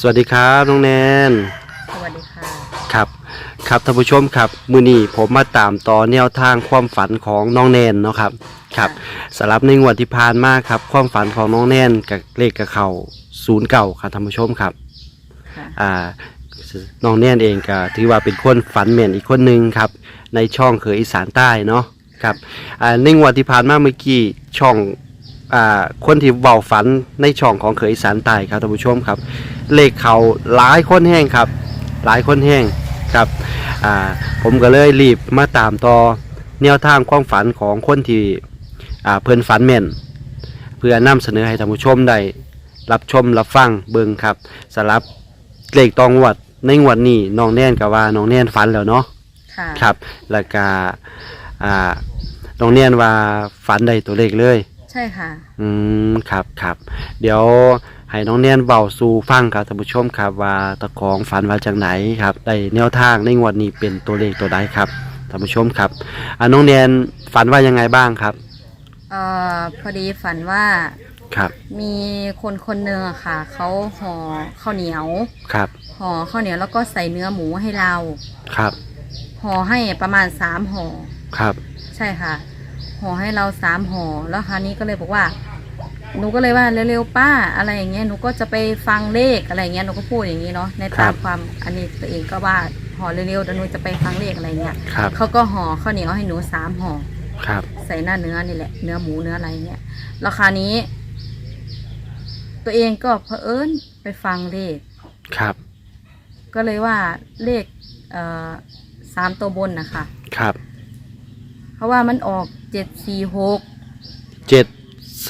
สวัสดีครับน้องแนน สวัสดีค่ะ ครับ ครับท่านผู้ชมครับ มือนี้ผมมาตามต่อแนวทางความฝันของน้องแนนเนาะครับครับสำหรับในงวดที่ผ่านมาครับ ความฝันของน้องแนนกับเลขกับเขาศูนย์เก่าครับท่านผู้ชมครับค่ะ อ่าน้องแนนเองก็ถือว่าเป็นคนฝันเหม็นอีกคนหนึ่งครับ ในช่องเคยอีสานใต้เนาะครับอ่าในงวดที่ผ่านมาเมื่อกี้ช่อง อ่าคนที่เบาฝันในช่องของเคยอีสานใต้ครับท่านผู้ชมครับ เลขเขาหลายคนแห้งครับ หลายคนแห้งครับอ่าผมก็เลยรีบมาตามต่อแนวทางความฝันของคนที่อ่าเพื่อนฝันแม่น เพื่อนำเสนอให้ท่านผู้ชมได้รับชมรับฟังเบิ่งครับสำหรับเลขตองวดในงวดนี้น้องแน่นกับว่าน้องแน่นฝันแล้วเนาะค่ะครับแล้วก็อ่าน้องแน่นว่าฝันได้ตัวเลขเลย ใช่ค่ะ อืมครับครับเดี๋ยวให้น้องเนียนเบาสู่ฟังครับท่านผู้ชมครับว่าตะของฝันว่าจากไหนครับได้แนวทางในงวดนี้เป็นตัวเลขตัวใดครับท่านผู้ชมครับอ่าน้องเนียนฝันว่ายังไงบ้างครับ เอ่อพอดีฝันว่าครับมีคนคนหนึ่งอะค่ะ เขาห่อข้าวเหนียวครับห่อข้าวเหนียวแล้วก็ใส่เนื้อหมูให้เราครับห่อให้ประมาณสามห่อครับ ใช่ค่ะ ห่อให้เราสามห่อแล้วคราวนี้ก็เลยบอกว่า หนูก็เลยว่าเร็วๆป้าอะไรอย่างเงี้ยหนูก็จะไปฟังเลขอะไรอย่างเงี้ยหนูก็พูดอย่างนี้เนาะในตามความอันนี้ตัวเองก็ว่าห่อเร็วๆเดี๋ยวหนูจะไปฟังเลขอะไรเงี้ยครับเขาก็ห่อข้าวเหนียวให้หนูสามห่อครับใส่หน้าเนื้อนี่แหละเนื้อหมูเนื้ออะไรเนี่ยราคานี้ ตัวเองก็เผอิญไปฟังเลขครับ ก็เลยว่าเลขเอ่อสามตัวบนนะคะครับ เพราะว่ามันออก เจ็ดสี่หกเจ็ด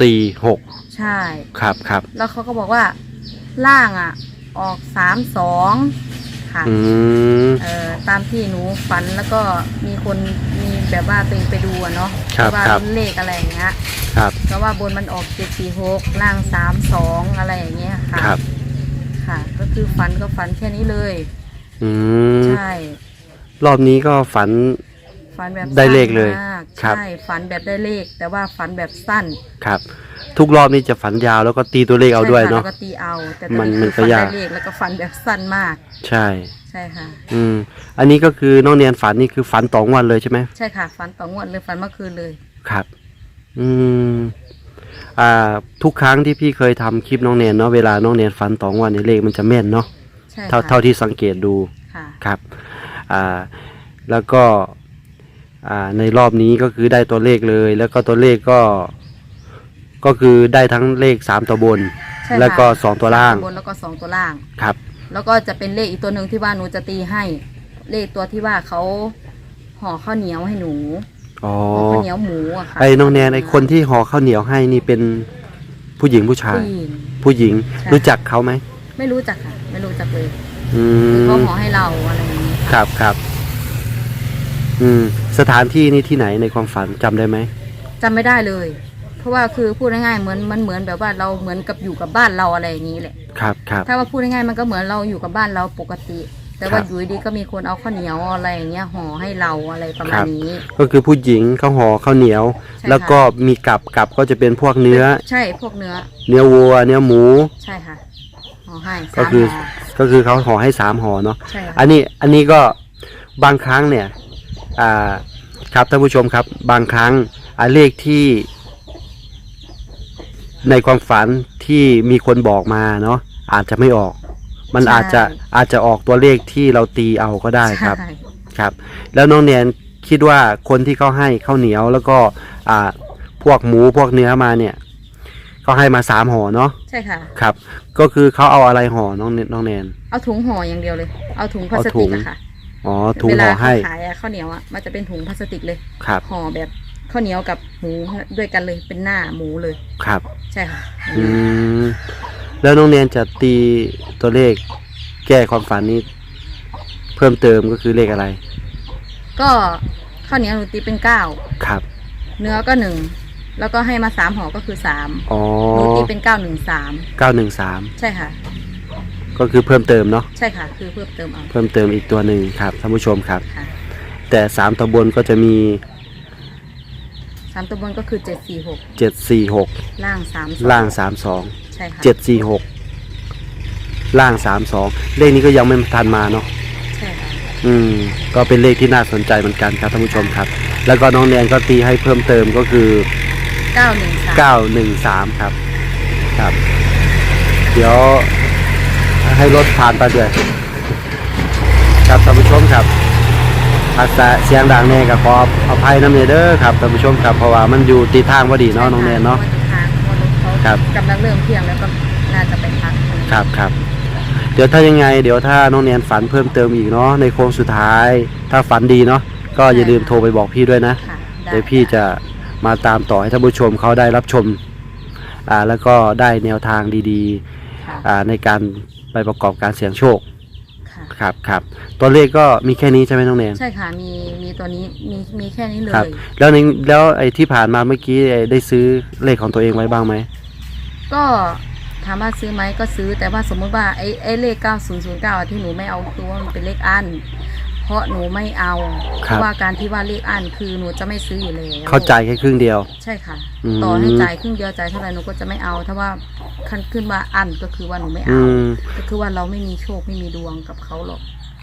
สี่หกใช่ ครับครับแล้วเขาก็บอกว่า ล่างอะ ออกสามสองค่ะอืมเอ่อตามที่หนูฝันแล้วก็มีคนมีแบบว่าตัวเองไปดูอะเนาะครับว่าครับเลขอะไรอย่างเงี้ยครับเพราะว่าบนมันออกเจ็ดสี่หกล่างสามสองอะไรอย่างเงี้ยค่ะครับ ค่ะ ก็คือฝันก็ฝันแค่นี้เลย อืมใช่ รอบนี้ก็ฝัน ฝันแบบได้เลขเลยสั้นมากครับ ใช่ฝันแบบได้เลข แต่ว่าฝันแบบสั้นครับ ทุกรอบนี้จะฝันยาวแล้วก็ตีตัวเลขเอาด้วยใช่ค่ะเนาะแล้วก็ตีเอาแต่มันตอมันก็ฝัยาก ได้เลขแล้วก็ฝันแบบสั้นมากใช่ ใช่ค่ะ อืม อันนี้ก็คือน้องเนียนฝันนี่คือฝันต่องวันเลยใช่ไหมใช่ค่ะฝันต่องวดเลยฝันเมื่อคืนเลยครับ อืม อ่า ทุกครั้งที่พี่เคยทำคลิปน้องเนียนเนาะเวลาน้องเนียนฝันต่องวันนี่เลขมันจะแม่นเนาะใช่เท่าค่ะเท่าที่สังเกตดูค่ะ ครับ อ่า แล้วก็อ่า ในรอบนี้ก็คือได้ตัวเลขเลย แล้วก็ตัวเลขก็ ก็คือได้ทั้งเลขสามตัวบน ใช่ค่ะแล้วก็สองตัวล่าง บนแล้วก็สองตัวล่าง ครับ แล้วก็จะเป็นเลขอีกตัวหนึ่งที่ว่าหนูจะตีให้ เลขตัวที่ว่าเขาห่อข้าวเหนียวให้หนูอ๋อ ห่อข้าวเหนียวหมูอะค่ะไอ้น้องแนนไอ้คนที่ห่อข้าวเหนียวให้นี่เป็นผู้หญิงผู้ชาย ผู้หญิง ผู้หญิงใช่ รู้จักเขาไหมไม่รู้จักค่ะ ไม่รู้จักเลยอืคือมเขาห่อให้เราอะไรอย่างนี้ครับครับ อืมสถานที่นี่ที่ไหนในความฝันจำได้ไหมจำไม่ได้เลย เพราะว่าคือพูดง่ายๆเหมือนมันเหมือนแบบว่าเราเหมือนกับอยู่กับบ้านเราอะไรอย่างนี้แหละ ครับครับ ถ้าว่าพูดง่ายๆมันก็เหมือนเราอยู่กับบ้านเราปกติ แต่ว่าครับ อยู่ดีๆก็มีคนเอาข้าวเหนียวอะไรอย่างเงี้ยห่อให้เราอะไรประคมารัณบนี้ ก็คือผู้หญิงเขาห่อข้าวเหนียว ใช่แล้วก็มีกับกับก็จะเป็นพวกเนื้อ ใช่พวกเนื้อเนื้อวัว เนื้อหมู ใช่ค่ะห่อให้ก็สามคือ ห่อก็คือเขาห่อให้สามห่อเนาะใช่ค่ะอันนี้อันนี้ก็บางครั้งเนี่ย อ่าครับท่านผู้ชมครับบางครั้งอ่าเลขที่ ในความฝันที่มีคนบอกมาเนาะอาจจะไม่ออก มันอาจจะอาจจะออกตัวเลขที่เราตีเอาก็ได้ครับใช่ครับ แล้วน้องแนนคิดว่าคนที่เขาให้ข้าวเหนียวแล้วก็อ่าพวกหมูพวกเนื้อมาเนี่ยเขาให้มาสามห่อเนาะใช่ค่ะ ครับ ก็คือเขาเอาอะไรห่อน้องเนน้องแนน เอาถุงห่ออย่างเดียวเลย เอาถุงพลาสเอาถุติกง อะค่ะ อ๋อถุงเวห่ลาอให้เขาขายอะข้าวเหนียวอะมันจะเป็นถุงพลาสติกเลยครับห่อแบบข้าวเหนียวกับหมูด้วยกันเลยเป็นหน้าหมูเลย ครับ ใช่ค่ะอืมแล้วน้องเนนจะตีตัวเลข แก้ความฝันนี้ เพิ่มเติมก็คือเลขอะไรก็ข้าวเหนียวหนูตีเป็นเก้าครับเนื้อก็หนึ่งแล้วก็ให้มาสามห่อก็คือสามอ๋อหนูตีเป็นเก้าหนึ่งสามเก้าหนึ่งสามใช่ค่ะ ก็คือเพิ่มเติมเนาะใช่ค่ะ คือเพิ่มเติมเอาเพิ่มเติมอีกตัวหนึ่งครับท่านผู้ชมครับ ค่ะแต่สามตัวบนก็จะมีสามตัวบนก็คือเจ็ดสี่หกเจ็ดสี่หกล่างสามล่างสามสองใช่ค่ะเจ็ดสี่หกล่างสามสองเลขนี้ก็ยังไม่ทันมาเนาะใช่ค่ะอืม ก็เป็นเลขที่น่าสนใจเหมือนกันครับท่านผู้ชมครับ แล้วก็น้องแนนก็ตีให้เพิ่มเติมก็คือ เก้าหนึ่งสามเก้าหนึ่งสามครับ ครับ เดี๋ยว ให้รถผ่านไปด้วยครับท่านผู้ชมครับอาจจะเสียงดังแน่กับขออภัยน้ำเนเด้อครับท่านผู้ชมครับเพราะว่ามันอยู่ตีทางพอดีเนาะน้องแนนเนาะทางเพราะรถเขาครับกำลังเริ่มเที่ยงแล้วก็น่าจะไปพักครับครับเดี๋ยวถ้ายังไง เดี๋ยวถ้าน้องแนนฝันเพิ่มเติมอีกเนาะในโค้งสุดท้าย ถ้าฝันดีเนาะก็อย่าลืมโทรไปบอกพี่ด้วยนะค่ะไเดี๋ยวพี่จะมาตามต่อให้ท่านผู้ชมเขาได้รับชมอ่าแล้วก็ได้แนวทางดีค่ะ ๆอ่าในการ ไปประกอบการเสี่ยงโชคค่ะ ครับครับตัวเลขก็มีแค่นี้ใช่ไหมน้องแนน ใช่ค่ะ มี มีตัวนี้ มี มีแค่นี้เลครับ ย แล้วในแล้วไอ้ที่ผ่านมาเมื่อกี้ไอ้ได้ซื้อเลขของตัวเองไว้บ้างไหมก็ถามว่าซื้อไหมก็ซื้อ แต่ว่าสมมติว่าไอ้ไอ้เลข 9009ที่หนูไม่เอาคือว่ามันเป็นเลขอันเพ ราะหนูไม่เอาเพครับราะว่าการที่ว่าเลขอันคือหนูจะไม่ซื้ออยู่แล้วเข้าใจแค่ครึ่งเดียว ใช่ค่ะ อืม ต่อให้จ่ายครึ่งเดียวจ่ายเท่าไหร่หนูก็จะไม่เอา ถ้าว่าคันขึ้นว่าอันก็คือว่าหนูไม่อืเอา มก็คือว่าเราไม่มีโชคไม่มีดวงกับเขาหรอก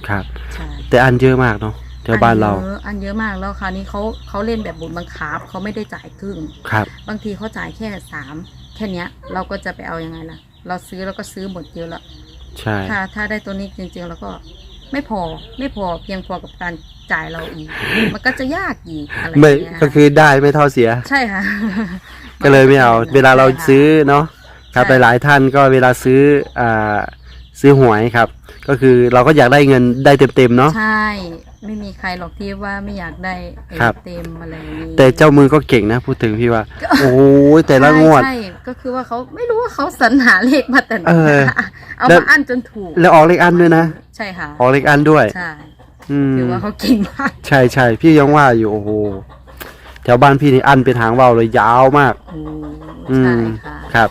ครับ ใช่แต่อันเยอะมากเนาะแถวบ้านเราอัเยอะอันเยอะมากแล้วคราวนี้เขาเขาเล่นแบบบุญบังคับเขาไม่ได้จ่ายครึ่ง ครับ บางทีเขาจ่ายแค่สามแค่เนี้ยเราก็จะไปเอายังไงล่ะ เราซื้อแล้วก็ซื้อหมดเยอะละใช่ ถ้าถ้าได้ตัวนี้จริงๆแล้วก็ ไม่พอไม่พอเพียงพอกับการจ่ายเราอีก มันก็จะยากอีกอะไรอย่างไม่เงี้ยก็คือได้ไม่เท่าเสีย ใช่ค่ะ ก็เลยไม่เอา เวลาเราซื้อเนาะครับใช่หลายๆท่านก็เวลาซื้ออ่าซื้อหวยครับ ก็คือเราก็อยากได้เงินได้เต็มๆเนาะใช่ ไม่มีใครหรอกที่ว่าไม่อยากได้ครับเต็มอะไรอย่างนี้แต่เจ้ามือก็เก่งนะพูดถึงพี่ว่า โอ้โหแต่ละงวดใช่ใช่ก็คือว่าเขาไม่รู้ว่าเขาสรรหาเลขมาแต่ไหนเออเอาแล้วมาอั้นจนถูก แล้วออกเลขอันด้วยนะ ใช่ค่ะออกเลขอันด้วย ใช่อืมถือว่าเขาเก่งมากใช่ใช่พี่ยังว่าอยู่โอ้โหแถวบ้านพี่นี่อันเป็นหางว่าวเลยยาวมาก โอ้อืใช่มค่ะ ครับ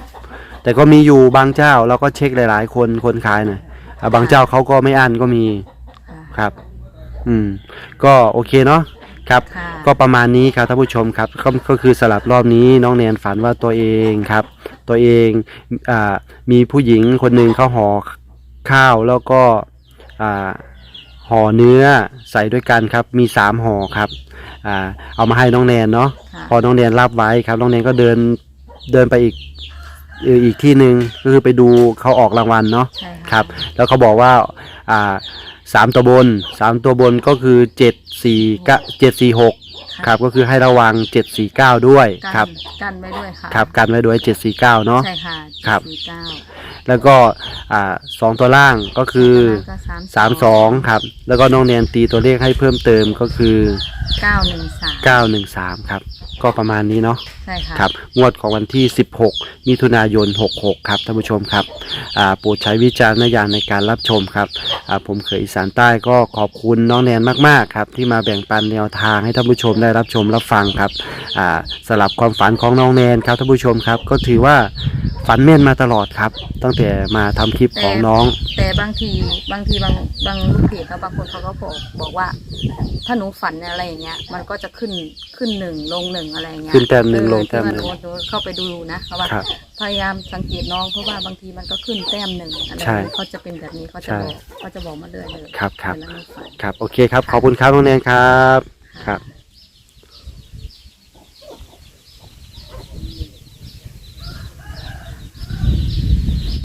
แต่ก็มีอยู่บางเจ้าเราก็เช็คหลาย ๆ คนคนขายน่ะอะบางเจ้าเขาก็ไม่อันก็มีค่ะครับ อืม ก็โอเคเนาะครับ ค่ะ ก็ประมาณนี้ครับท่านผู้ชมครับก็ก็คือสลับรอบนี้น้องแนนฝันว่าตัวเองครับ ตัวเองอ่ามีผู้หญิงคนหนึ่งเขาห่อข้าวแล้วก็ อ่าห่อเนื้อใส่ด้วยกันครับ มีสามห่อครับอ่าเอามาให้น้องแนนเนาะค่ะ พอน้องแนนรับไว้ครับ น้องแนนก็เดินเดินไปอีกเอ่ออีกที่หนึ่งก็คือไปดูเขาออกรางวัลเนาะ ใช่ะครับแล้วเขาบอกว่าอ่าสามตัวบนสามตัวบนก็คือเจ็ดสี่เก้าเจ็ดสี่หกะ ครับก็คือให้ระวังเจ็ดสี่เก้าด้วยกันครับกันไว้ด้วยค่ะครับกันไว้ด้วยเจ็ดสี่เก้าเนาะ ใช่ค่ะครับ สี่เก้าแล้วก็อ่าสองตัวล่างก็คือ แล้วก็สามสองครับ แล้วก็น้องเนียนตีตัวเลขให้เพิ่มเติมก็คือ เก้าหนึ่งสามเก้าหนึ่งสามครับ ก็ประมาณนี้เนาะ ใช่ค่ะ ครับงวดของวันที่ 16 มิถุนายน 66 ครับท่านผู้ชมครับอ่าโปรดใช้วิจารณญาณในการรับชมครับอ่าผมเคยอีสานใต้ก็ขอบคุณน้องแนนมากๆครับที่มาแบ่งปันแนวทางให้ท่านผู้ชมได้รับชมรับฟังครับอ่าสลับความฝันของน้องแนนครับท่านผู้ชมครับ ก็ถือว่าฝันแม่นมาตลอดครับ ตั้งแต่มาทำคลิปของน้อง แต่บางทีบางทีบางบางลูกเพจแล้วบางคนเขาก็บอกบอกว่า ถ้าหนูฝันอะไรอย่างเงี้ย มันก็จะขึ้นขึ้นหนึ่งลงหนึ่งอะไรอย่างเงี้ยขึ้นแต้มหนึ่งเออลงแต้มหนึ่งที่ว่าหนูเข้าไปดูนะเขาว่าครับพยายามสังเกตน้องเพราะว่าบางทีมันก็ขึ้นแต้มหนึ่งอะไรใช่เขาจะเป็นแบบนี้เขาจะใช่บอกเขาจะบอกมาเรื่อยเลยครับครับเวลาหนูฝันครับโอเคครับขอบคุณครับน้องแนนครับครับ